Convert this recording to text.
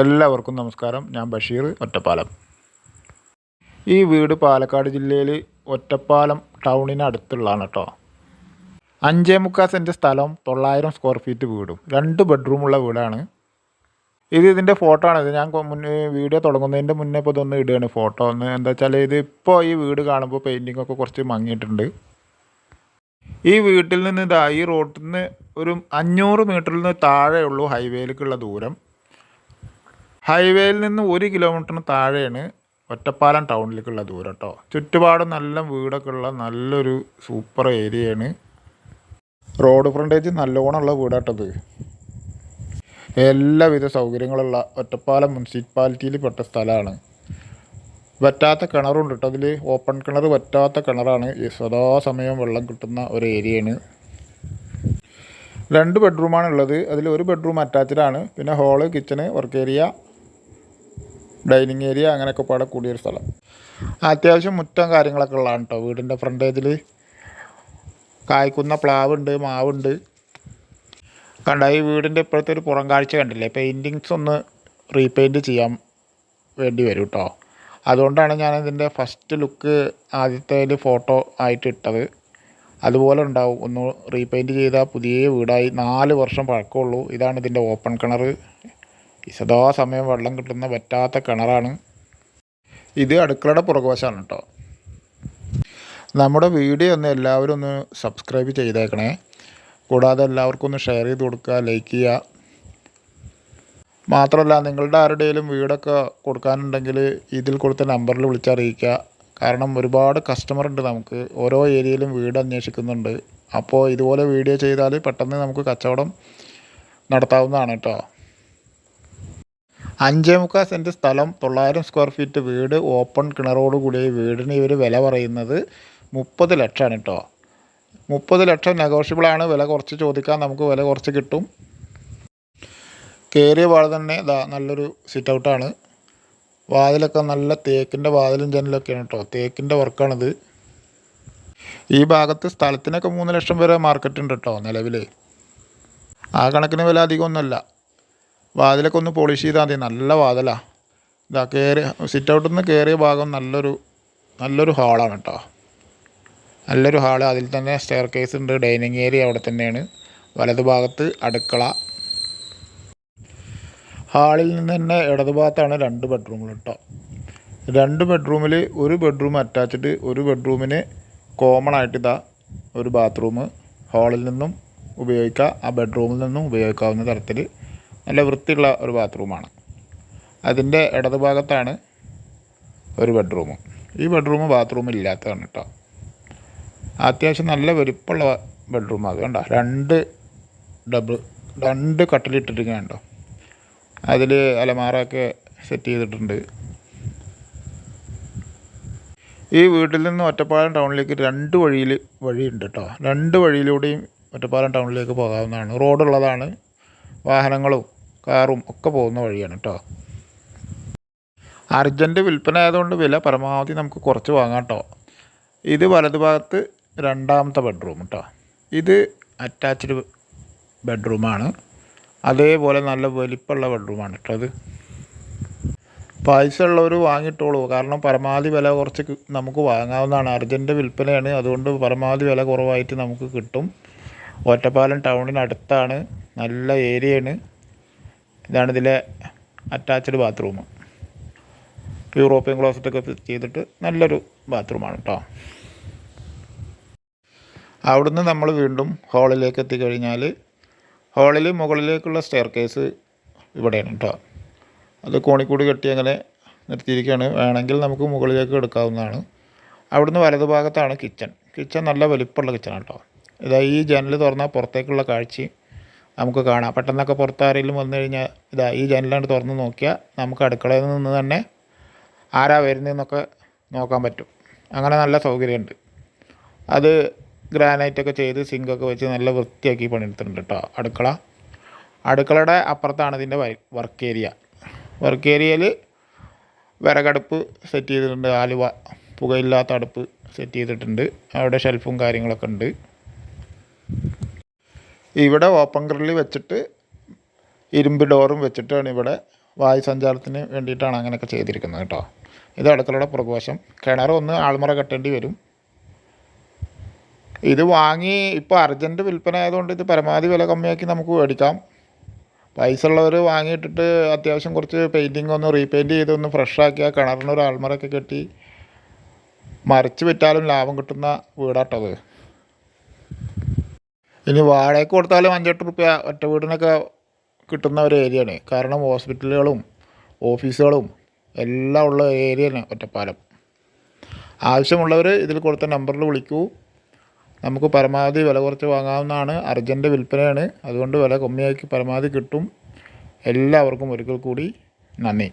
എല്ലാവർക്കും നമസ്കാരം. ഞാൻ ബഷീർ ഒറ്റപ്പാലം. ഈ വീട് പാലക്കാട് ജില്ലയിൽ ഒറ്റപ്പാലം ടൗണിന് അടുത്തുള്ളതാണ് കേട്ടോ അഞ്ചേ മുക്കാൽ സെന്റ് സ്ഥലം തൊള്ളായിരം സ്ക്വയർ ഫീറ്റ് വീടും. രണ്ട് ബെഡ്റൂമുള്ള വീടാണ്. ഇത് ഇതിന്റെ ഫോട്ടോ ആണ്. ഇത് ഞാൻ മുന്നേ വീഡിയോ തുടങ്ങുന്നതിന്റെ മുന്നേ ഇപ്പോൾ ഇതൊന്ന് ഇടുകയാണ് ഫോട്ടോ. ഒന്ന് എന്താ വെച്ചാൽ ഇത് ഇപ്പോൾ ഈ വീട് കാണുമ്പോൾ പെയിന്റിംഗ് ഒക്കെ കുറച്ച് മങ്ങിയിട്ടുണ്ട്. ഈ വീട്ടിൽ നിന്ന് ഇതാ ഈ റോട്ടിൽ നിന്ന് ഒരു അഞ്ഞൂറ് മീറ്ററിൽ നിന്ന് താഴെയുള്ളൂ ഹൈവേയിലേക്കുള്ള ദൂരം. ഹൈവേയിൽ നിന്ന് ഒരു കിലോമീറ്ററിന് താഴെയാണ് ഒറ്റപ്പാലം ടൗണിലേക്കുള്ള ദൂരം കേട്ടോ ചുറ്റുപാടും നല്ല വീടൊക്കെ ഉള്ള നല്ലൊരു സൂപ്പർ ഏരിയയാണ്. റോഡ് ഫ്രണ്ടേജ് നല്ലോണമുള്ള വീടാട്ടത് എല്ലാവിധ സൗകര്യങ്ങളുള്ള ഒറ്റപ്പാലം മുനിസിപ്പാലിറ്റിയിൽ പെട്ട സ്ഥലമാണ്. വറ്റാത്ത കിണറുണ്ട് കേട്ടോ അതിൽ ഓപ്പൺ കിണർ വറ്റാത്ത കിണറാണ്. സദാസമയം വെള്ളം കിട്ടുന്ന ഒരു ഏരിയയാണ്. രണ്ട് ബെഡ്റൂമാണ് ഉള്ളത്. അതിൽ ഒരു ബെഡ്റൂം അറ്റാച്ച്ഡാണ് പിന്നെ hall kitchen work area dining area അങ്ങനെയൊക്കെ പാടെ കൂടിയൊരു സ്ഥലം. അത്യാവശ്യം മുറ്റം കാര്യങ്ങളൊക്കെ ഉള്ളതാണ് കേട്ടോ വീടിന്റെ ഫ്രണ്ടേജിൽ കായ്ക്കുന്ന പ്ലാവുണ്ട് മാവുണ്ട്. കണ്ട ഈ വീടിന്റെ ഇപ്പോഴത്തെ ഒരു പുറം കാഴ്ച കണ്ടില്ലേ? പെയിന്റിങ്സ് ഒന്ന് റീപെയിന്റ് ചെയ്യാൻ വേണ്ടി വരും കേട്ടോ അതുകൊണ്ടാണ് ഞാൻ ഇതിന്റെ ഫസ്റ്റ് ലുക്ക് ആദ്യത്തെ ഫോട്ടോ ആയിട്ട് ഇട്ടത്. അതുപോലെ ഉണ്ടാവും. ഒന്ന് റീപെയിന്റ് ചെയ്താൽ പുതിയ വീടായി നാല് വർഷം പഴക്കമുള്ളൂ. ഇതാണ് ഇതിന്റെ ഓപ്പൺ കിണർ സദാസമയം വെള്ളം കിട്ടുന്ന വറ്റാത്ത കിണറാണ്. ഇത് അടുക്കളയുടെ പുറകുവശമാണ് കേട്ടോ. നമ്മുടെ വീഡിയോ ഒന്ന് എല്ലാവരും ഒന്ന് സബ്സ്ക്രൈബ് ചെയ്തേക്കണേ. കൂടാതെ എല്ലാവർക്കും ഒന്ന് ഷെയർ ചെയ്ത് കൊടുക്കുക ലൈക്ക് ചെയ്യുക. മാത്രമല്ല നിങ്ങളുടെ ആരുടെയും വീടൊക്കെ കൊടുക്കാനുണ്ടെങ്കിൽ ഇതിൽ കൊടുത്ത നമ്പറിൽ വിളിച്ചറിയിക്കുക കാരണം ഒരുപാട് കസ്റ്റമർ ഉണ്ട് നമുക്ക്. ഓരോ ഏരിയയിലും വീട് അന്വേഷിക്കുന്നുണ്ട്. അപ്പോൾ ഇതുപോലെ വീഡിയോ ചെയ്താൽ പെട്ടെന്ന് നമുക്ക് കച്ചവടം നടത്താവുന്നതാണ് കേട്ടോ. അഞ്ചേ മുക്കാൽ സെന്റ് സ്ഥലം തൊള്ളായിരം സ്ക്വയർ ഫീറ്റ് വീട് ഓപ്പൺ കിണറോട് കൂടിയ വീടിന് ഇവർ വില പറയുന്നത് മുപ്പത് ലക്ഷമാണ് കേട്ടോ. മുപ്പത് ലക്ഷം നെഗോഷ്യബിളാണ് വില കുറച്ച് ചോദിക്കാൻ നമുക്ക് വില കുറച്ച് കിട്ടും. കയറിയ വാൾ തന്നെ ഇതാ നല്ലൊരു സിറ്റ് ഔട്ടാണ് വാതിലൊക്കെ നല്ല തേക്കിന്റെ വാതിലും ജനലൊക്കെയാണ് കേട്ടോ. തേക്കിന്റെ വർക്കാണിത്. ഈ ഭാഗത്ത് സ്ഥലത്തിനൊക്കെ മൂന്ന് ലക്ഷം വരെ മാർക്കറ്റ് ഉണ്ട് കേട്ടോ നിലവിൽ ആ കണക്കിന് വില അധികമൊന്നുമല്ല. വാതിലൊക്കെ ഒന്ന് പോളിഷ് ചെയ്താൽ മതി. നല്ല വാതിലാണ് ഇതാ കയറി സിറ്റ് ഔട്ടിൽ നിന്ന് കയറിയ ഭാഗം നല്ലൊരു നല്ലൊരു ഹാളാണ് കേട്ടോ നല്ലൊരു ഹാൾ അതിൽ തന്നെ സ്റ്റെയർ കേസ് ഉണ്ട് ഡൈനിങ് ഏരിയ അവിടെ തന്നെയാണ്. വലതുഭാഗത്ത് അടുക്കള. ഹാളിൽ നിന്ന് തന്നെ ഇടതുഭാഗത്താണ് രണ്ട് ബെഡ്റൂമുകൾ കേട്ടോ രണ്ട് ബെഡ്റൂമിൽ ഒരു ബെഡ്റൂം അറ്റാച്ച്ഡ് ഒരു ബെഡ്റൂമിന് കോമൺ ആയിട്ട് ഇതാ ഒരു ബാത്റൂം ഹാളിൽ നിന്നും ഉപയോഗിക്കുക ആ ബെഡ്റൂമിൽ നിന്നും ഉപയോഗിക്കാവുന്ന തരത്തിൽ നല്ല വൃത്തിയുള്ള ഒരു ബാത്റൂമാണ്. അതിന്റെ ഇടതുഭാഗത്താണ് ഒരു ബെഡ്റൂം. ഈ ബെഡ്റൂം ബാത്റൂം ഇല്ലാത്തതാണ് കേട്ടോ. അത്യാവശ്യം നല്ല വലിപ്പമുള്ള ബെഡ്റൂം അത് കണ്ടോ? രണ്ട് ഡബിൾ രണ്ട് കട്ടിലിട്ടിരിക്കുക കണ്ടോ? അതിൽ അലമാറൊക്കെ സെറ്റ് ചെയ്തിട്ടുണ്ട്. ഈ വീട്ടിൽ നിന്ന് ഒറ്റപ്പാലം ടൗണിലേക്ക് രണ്ട് വഴിയിൽ വഴിയുണ്ട് കേട്ടോ. രണ്ട് വഴിയിലൂടെയും ഒറ്റപ്പാലം ടൗണിലേക്ക് പോകാവുന്നതാണ്. റോഡുള്ളതാണ് വാഹനങ്ങളും കാറും ഒക്കെ പോകുന്ന വഴിയാണ് കേട്ടോ അർജന്റ് വിൽപ്പന ആയതുകൊണ്ട് വില പരമാവധി നമുക്ക് കുറച്ച് വാങ്ങാം കേട്ടോ ഇത് വലതുഭാഗത്ത് രണ്ടാമത്തെ ബെഡ്റൂം കേട്ടോ ഇത് അറ്റാച്ച്ഡ് ബെഡ്റൂമാണ്. അതേപോലെ നല്ല വലിപ്പമുള്ള ബെഡ്റൂമാണ് കേട്ടോ അത് പൈസ ഉള്ളവർ വാങ്ങിയിട്ടോളൂ കാരണം പരമാവധി വില കുറച്ച് നമുക്ക് വാങ്ങാവുന്നതാണ്. അർജന്റ് വിൽപ്പനയാണ്. അതുകൊണ്ട് പരമാവധി വില കുറവായിട്ട് നമുക്ക് കിട്ടും. ഒറ്റപ്പാലം ടൗണിനടുത്താണ്. നല്ല ഏരിയയാണ്. ഇതാണ് ഇതിലെ അറ്റാച്ച്ഡ് ബാത്റൂം യൂറോപ്യൻ ക്ലോസറ്റൊക്കെ ചെയ്തിട്ട് നല്ലൊരു ബാത്റൂമാണ് കേട്ടോ അവിടുന്ന് നമ്മൾ വീണ്ടും ഹാളിലേക്ക് എത്തിക്കഴിഞ്ഞാൽ ഹാളിൽ മുകളിലേക്കുള്ള സ്റ്റെയർ കേസ് ഇവിടെയാണ് കേട്ടോ അത് കോണിക്കൂടി കെട്ടി അങ്ങനെ നിർത്തിയിരിക്കുകയാണ്. വേണമെങ്കിൽ നമുക്ക് മുകളിലേക്ക് എടുക്കാവുന്നതാണ്. അവിടുന്ന് വലതുഭാഗത്താണ് കിച്ചൺ കിച്ചൺ നല്ല വലിപ്പമുള്ള കിച്ചണാണ് കേട്ടോ ഇതാ ഈ ജനൽ തുറന്നാൽ പുറത്തേക്കുള്ള കാഴ്ച നമുക്ക് കാണാം. പെട്ടെന്നൊക്കെ പുറത്താരെങ്കിലും വന്നു കഴിഞ്ഞാൽ ഇതാ ഈ ജനലാണ് തുറന്ന് നോക്കിയാൽ നമുക്ക് അടുക്കളയിൽ നിന്ന് തന്നെ ആരാ വരുന്നതെന്നൊക്കെ നോക്കാൻ പറ്റും. അങ്ങനെ നല്ല സൗകര്യമുണ്ട്. അത് ഗ്രാനൈറ്റൊക്കെ ചെയ്ത് സിങ്കൊക്കെ വെച്ച് നല്ല വൃത്തിയാക്കി പണിയെടുത്തിട്ടുണ്ട് കേട്ടോ അടുക്കള. അടുക്കളയുടെ അപ്പുറത്താണ് ഇതിന്റെ വർക്ക് ഏരിയ വർക്ക് ഏരിയയിൽ വിറകടുപ്പ് സെറ്റ് ചെയ്തിട്ടുണ്ട്. ആലുവ പുകയില്ലാത്ത അടുപ്പ് സെറ്റ് ചെയ്തിട്ടുണ്ട്. അവിടെ ഷെൽഫും കാര്യങ്ങളൊക്കെ ഉണ്ട്. ഇവിടെ ഓപ്പൺ ഗ്രില്ല് വെച്ചിട്ട് ഇരുമ്പ് ഡോറും വെച്ചിട്ടാണ് ഇവിടെ വായു സഞ്ചാരത്തിന് വേണ്ടിയിട്ടാണ് അങ്ങനെയൊക്കെ ചെയ്തിരിക്കുന്നത് കേട്ടോ. ഇത് അടുക്കളയുടെ പുറകുവശം. കിണർ ഒന്ന് ആൾമുറ കെട്ടേണ്ടി വരും. ഇത് വാങ്ങി ഇപ്പോൾ അർജന്റ് വിൽപ്പന ആയതുകൊണ്ട് ഇത് പരമാവധി വില കമ്മിയാക്കി നമുക്ക് മേടിക്കാം. പൈസ ഉള്ളവർ വാങ്ങിയിട്ടിട്ട് അത്യാവശ്യം കുറച്ച് പെയിന്റിങ് ഒന്ന് റീപെയിന്റ് ചെയ്ത് ഒന്ന് ഫ്രഷ് ആ കിണറിന് ഒരു കെട്ടി മറിച്ച് വിറ്റാലും ലാഭം കിട്ടുന്ന വീടാട്ടത് ഇനി വാടകയ്ക്ക് കൊടുത്താലും അഞ്ചെട്ട് റുപ്യ ഒറ്റ വീടിനൊക്കെ കിട്ടുന്ന ഒരു ഏരിയയാണ് കാരണം ഹോസ്പിറ്റലുകളും ഓഫീസുകളും എല്ലാം ഉള്ള ഏരിയയാണ് ഒറ്റപ്പാലം. ആവശ്യമുള്ളവർ ഇതിൽ കൊടുത്ത നമ്പറിൽ വിളിക്കൂ. നമുക്ക് പരമാവധി വില കുറച്ച് വാങ്ങാവുന്നതാണ്. അർജന്റ് വിൽപ്പനയാണ്. അതുകൊണ്ട് വില കമ്മിയാക്കി പരമാവധി കിട്ടും. എല്ലാവർക്കും ഒരിക്കൽ കൂടി നന്ദി.